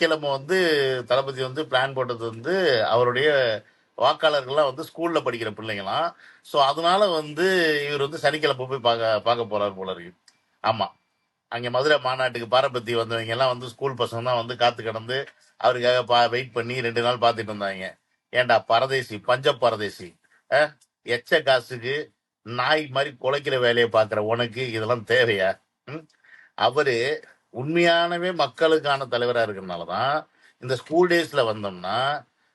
கிழமை வந்து தளபதி வந்து பிளான் போட்டது வந்து அவருடைய வாக்காளர்கள்லாம் வந்து ஸ்கூல்ல படிக்கிற பிள்ளைங்களாம். ஸோ அதனால வந்து இவர் வந்து சனிக்கிழமை போய் பார்க்க பார்க்க போறாரு போல இருக்கு. ஆமா. அங்க மதுரை மாநாட்டுக்கு பாரபத்தி வந்தவங்க எல்லாம் வந்து ஸ்கூல் பசங்க தான் வந்து காத்து கிடந்து அவருக்காக பா வெயிட் பண்ணி ரெண்டு நாள் பார்த்துட்டு இருந்தாங்க. ஏன்டா பரதேசி பஞ்ச பரதேசி? எச்ச காசுக்கு நாய் மாதிரி குலைக்கிற வேலையை பார்க்குற உனக்கு இதெல்லாம் தேவையா? ம்? அவரு உண்மையானவே மக்களுக்கான தலைவராக இருக்கிறதுனாலதான் இந்த ஸ்கூல் டேஸ்ல வந்தோம்னா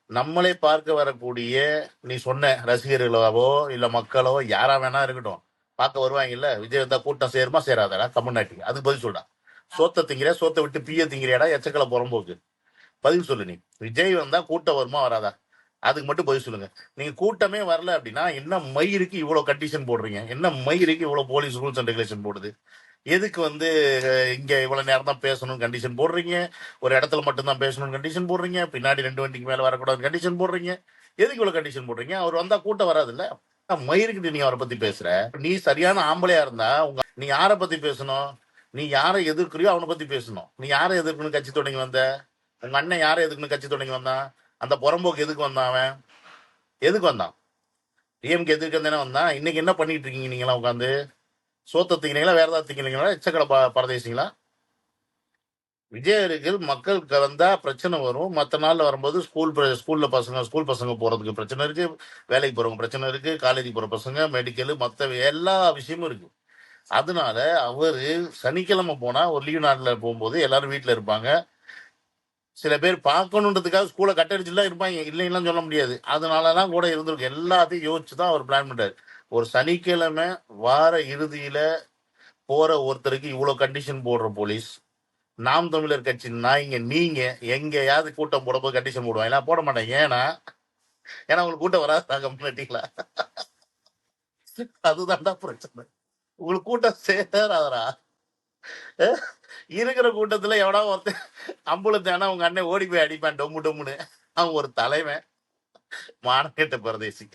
நம்மளே பார்க்க வரக்கூடிய நீ சொன்ன ரசிகர்களாவோ இல்ல மக்களோ யாரா வேணா இருக்கட்டும். பார்க்க வருவாங்கல்ல விஜய் வந்தா கூட்டம் சேருமா? சேராதடா தமிழ்நாட்டுக்கு அதுக்கு பதில் சொல்டா. சோத்த திங்கிற சோத்தை விட்டு பிய திங்கிறியாடா எச்சக்கலை புறம்போக்கு. பதில் சொல்லு நீ. விஜய் வந்தா கூட்டம் வருமா? வராதா? அதுக்கு மட்டும் பதில் சொல்லுங்க. நீங்க கூட்டமே வரல அப்படின்னா என்ன மயிருக்கு இவ்வளவு கண்டிஷன் போடுறீங்க? என்ன மயிருக்கு இவ்வளவு போலீஸ் ரூல்ஸ் அண்ட் ரெகுலேஷன் போடுது? எதுக்கு வந்து இங்கே இங்க இவ்வளவு நேரம் தான் பேசணும் கண்டிஷன் போடுறீங்க? ஒரு இடத்துல மட்டும்தான் பேசணும்னு பேசணும் கண்டிஷன் போடுறீங்க? பின்னாடி ரெண்டு வண்டிக்கு மேல வரக்கூடாது கண்டிஷன் போடுறீங்க? எதுக்கு இவ்வளவு கண்டிஷன் போடுறீங்க? அவர் வந்தா கூட்டம் வராது இல்ல மயிருக்கு நீ அவரை பத்தி பேசுற. நீ சரியான ஆம்பளையா இருந்தா உங்க நீ யாரை பத்தி பேசணும்? நீ யாரை எதிர்க்கிறியோ அவனை பத்தி பேசணும். நீ யாரை எதிர்க்கணும் கட்சி தொடங்கி வந்த? உங்க அண்ணன் யாரை எதுக்குன்னு கட்சி தொடங்கி வந்தான்? அந்த புறம்போக்கு எதுக்கு வந்தான் அவன்? எதுக்கு வந்தான்? டிஎம்கே எதிர்க்க தானே வந்தான்? இன்னைக்கு என்ன பண்ணிட்டு இருக்கீங்க நீங்களாம் உட்காந்து சோத்த திங்கிறீங்களா வேற ஏதாவது திங்கிறீங்களா எச்சக்கடை ப- பரதேசிங்களா? விஜயர்கள் மக்கள் கலந்தா பிரச்சனை வரும். மற்ற நாளில் வரும்போது ஸ்கூல் ஸ்கூலில் ஸ்கூல்ல பசங்க ஸ்கூல் பசங்க போறதுக்கு பிரச்சனை இருக்கு. வேலைக்கு போறவங்க பிரச்சனை இருக்கு. காலேஜ் போற பசங்க மெடிக்கல் மற்ற எல்லா விஷயமும் இருக்கு. அதனால அவர் சனிக்கிழமை போனா ஒரு லீவ் நாட்டில் போகும்போது எல்லாரும் வீட்டில் இருப்பாங்க. சில பேர் பார்க்கணுன்றதுக்காக ஸ்கூலை கட்டடிச்சுலாம் இருப்பாங்க. இல்லைன்னா சொல்ல முடியாது. அதனாலலாம் கூட இருந்திருக்கு. எல்லாத்தையும் யோசிச்சு தான் அவர் பிளான் பண்ணாரு ஒரு சனிக்கிழமை வார இறுதியில போற ஒருத்தருக்கு இவ்வளவு கண்டிஷன் போடுற போலீஸ் நாம் தமிழர் கட்சி நாய்ங்க நீங்க எங்கேயாவது கூட்டம் போடும்போது கண்டிஷன் போடுவாங்க. எல்லாம் போட மாட்டேன் ஏன்னா ஏன்னா உங்களுக்கு கூட்டம் வராது கம்யூனிட்டிங்களா அதுதான்டா பிரச்சனை. உங்களுக்கு கூட்டம் சேராதரா இருக்கிற கூட்டத்துல எவனா ஒருத்தன் அம்புலத்தானா உங்க அண்ணன் ஓடி போய் அடிப்பான். டொம்மு டொம்முன்னு. அவன் ஒரு தலைவன். மானக்கெட்ட பிரதேசி